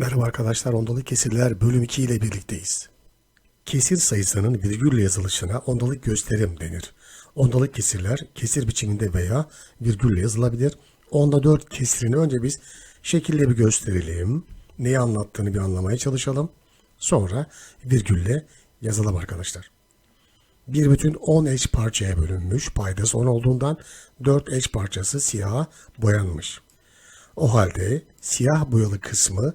Merhaba arkadaşlar, ondalık kesirler bölüm 2 ile birlikteyiz. Kesir sayısının virgülle yazılışına ondalık gösterim denir. Ondalık kesirler kesir biçiminde veya virgülle yazılabilir. Onda 4 kesirini önce biz şekilde bir gösterelim. Neyi anlattığını bir anlamaya çalışalım. Sonra virgülle yazalım arkadaşlar. Bir bütün 10 eş parçaya bölünmüş, paydası 10 olduğundan 4 eş parçası siyaha boyanmış. O halde siyah boyalı kısmı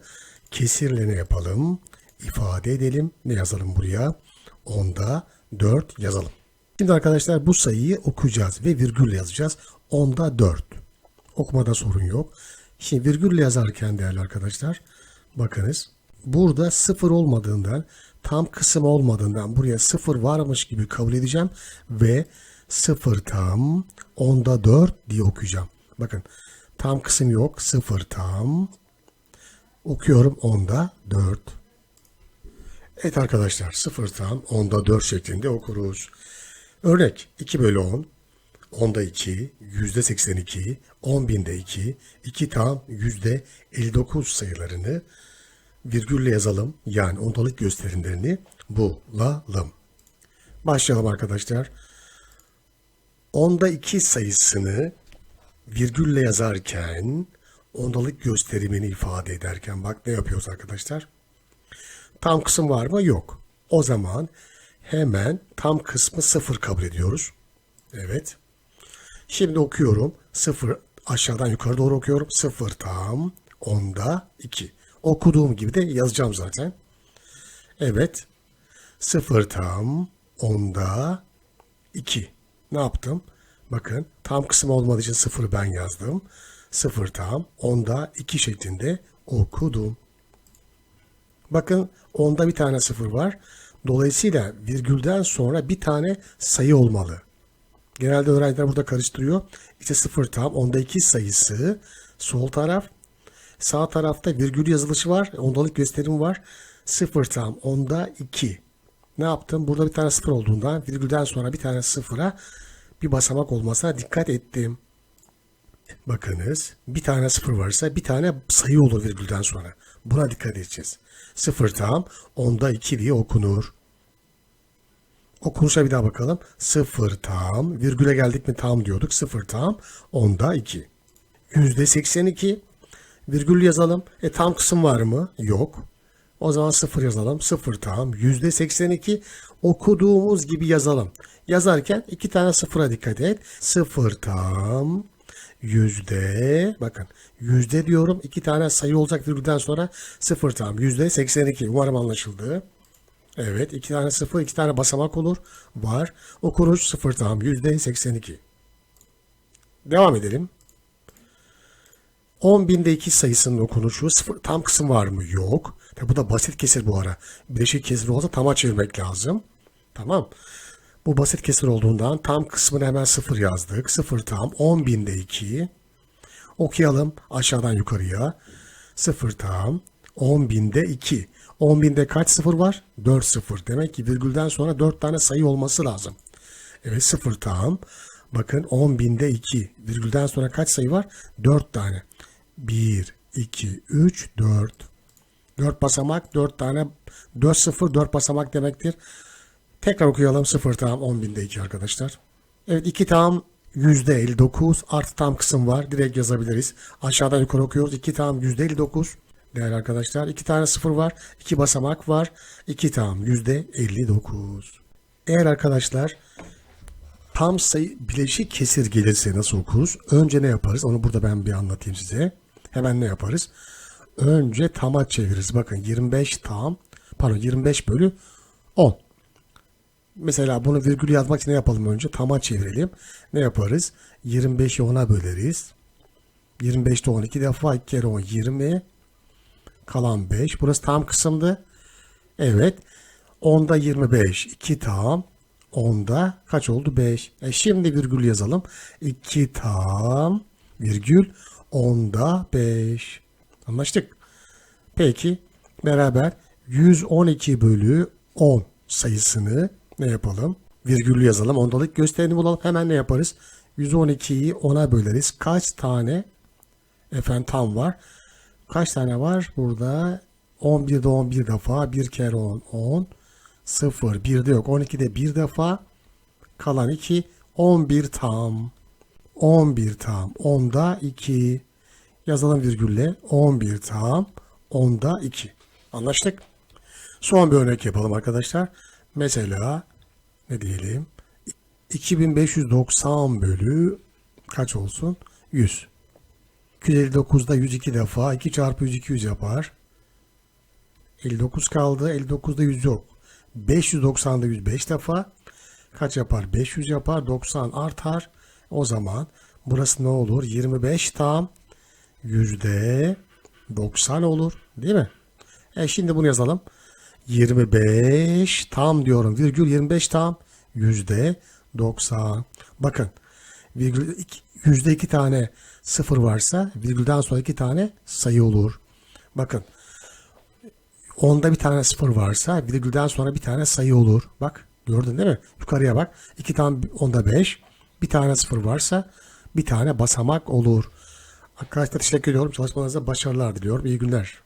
kesirle ne yapalım? İfade edelim. Ne yazalım buraya? Onda 4 yazalım. Şimdi arkadaşlar bu sayıyı okuyacağız ve virgülle yazacağız. Onda 4. Okumada sorun yok. Şimdi virgülle yazarken değerli arkadaşlar bakınız burada sıfır olmadığından tam kısım olmadığından buraya sıfır varmış gibi kabul edeceğim ve sıfır tam onda 4 diye okuyacağım. Bakın tam kısım yok sıfır tam okuyorum onda 4. Evet arkadaşlar sıfır tam onda 4 şeklinde okuruz. Örnek 2 bölü 10 onda 2, yüzde 82, 10 binde 2, 2 tam yüzde 59 sayılarını virgülle yazalım. Yani ondalık gösterimlerini bulalım. Başlayalım arkadaşlar. Onda 2 sayısını virgülle yazarken ondalık gösterimini ifade ederken bak ne yapıyoruz arkadaşlar? Tam kısım var mı? Yok. O zaman hemen tam kısmı sıfır kabul ediyoruz. Evet. Şimdi okuyorum. Sıfır aşağıdan yukarı doğru okuyorum. Sıfır tam onda iki. Okuduğum gibi de yazacağım zaten. Evet. Sıfır tam onda iki. Ne yaptım? Bakın tam kısım olmadığı için sıfır ben yazdım. Sıfır tam onda iki şeklinde okudum. Bakın onda bir tane sıfır var. Dolayısıyla virgülden sonra bir tane sayı olmalı. Genelde öğrenciler burada karıştırıyor. İşte sıfır tam onda iki sayısı sol taraf. Sağ tarafta virgül yazılışı var. Ondalık gösterim var. Sıfır tam onda iki. Ne yaptım? Burada bir tane sıfır olduğundan virgülden sonra bir tane sıfıra bir basamak olmasına dikkat ettim. Bakınız bir tane sıfır varsa bir tane sayı olur virgülden sonra. Buna dikkat edeceğiz. Sıfır tam onda iki diye okunur. Okunuşa bir daha bakalım. Sıfır tam virgüle geldik mi tam diyorduk. Sıfır tam onda iki. Yüzde seksen iki virgül yazalım. E tam kısım var mı? Yok. O zaman sıfır yazalım. Sıfır tam yüzde seksen iki okuduğumuz gibi yazalım. Yazarken iki tane sıfıra dikkat et. Sıfır tam yüzde bakın yüzde diyorum iki tane sayı olacak virgülden sonra sıfır tam yüzde 82 umarım anlaşıldı. Evet iki tane sıfır iki tane basamak olur var okunuş sıfır tam yüzde 82. Devam edelim. 10 binde 2 sayısının okunuşu sıfır tam kısım var mı? Yok. Tabi bu da basit kesir bu ara. Bileşik kesir olsa tama çevirmek lazım. Tamam. Bu basit kesir olduğundan tam kısmını hemen sıfır yazdık. Sıfır tam 10 binde 2. Okuyalım aşağıdan yukarıya. Sıfır tam 10 binde 2. 10 binde kaç sıfır var? 4 sıfır. Demek ki virgülden sonra 4 tane sayı olması lazım. Evet sıfır tam. Bakın 10 binde 2. Virgülden sonra kaç sayı var? 4 tane. 1, 2, 3, 4. 4 basamak 4 tane 4 sıfır 4 basamak demektir. Tekrar okuyalım. 0 tam 10 binde 2 arkadaşlar. Evet 2 tam %59 artı tam kısım var. Direkt yazabiliriz. Aşağıdan yukarı okuyoruz. 2 tam %59. Değerli arkadaşlar 2 tane sıfır var. 2 basamak var. 2 tam %59. Eğer arkadaşlar tam sayı bileşik kesir gelirse nasıl okuruz? Önce ne yaparız? Onu burada ben bir anlatayım size. Hemen ne yaparız? Önce tama çeviririz. Bakın 25 tam pardon 25 bölü 10. Mesela bunu virgül yazmak için ne yapalım önce? Tama çevirelim. Ne yaparız? 25'i 10'a böleriz. 25'te 10 2 defa 2 kere 10 20. Kalan 5. Burası tam kısımdı. Evet. 10'da 25. 2 tam. 10'da kaç oldu? 5. E şimdi virgül yazalım. 2 tam virgül 10'da 5. Anlaştık. Peki beraber 112 bölü 10 sayısını ne yapalım? Virgüllü yazalım. Ondalık gösterini bulalım. Hemen ne yaparız? 112'yi 10'a böleriz. Kaç tane efendim tam var? Kaç tane var? Burada 11'de 11 defa. 1 kere 10 10. 0. 1'de yok. 12'de 1 defa. Kalan 2. 11 tam. 11 tam. 10'da 2. Yazalım virgülle. 11 tam. 10'da 2. Anlaştık. Son bir örnek yapalım arkadaşlar. Mesela ne diyelim? 2590 bölü kaç olsun? 100. 259'da 102 defa 2 çarpı 100 200 yapar. 59 kaldı. 59'da 100 yok. 590'da 105 defa kaç yapar? 500 yapar. 90 artar. O zaman burası ne olur? 25 tam yüzde 90 olur. Değil mi? E şimdi bunu yazalım. 25 tam diyorum. Virgül 25 tam yüzde 90. Bakın virgül yüzde iki tane sıfır varsa virgülden sonra iki tane sayı olur. Bakın onda bir tane sıfır varsa virgülden sonra bir tane sayı olur. Bak gördün değil mi? Yukarıya bak. İki tane onda beş. Bir tane sıfır varsa bir tane basamak olur. Arkadaşlar teşekkür ediyorum. Çalışmalarınıza başarılar diliyorum. İyi günler.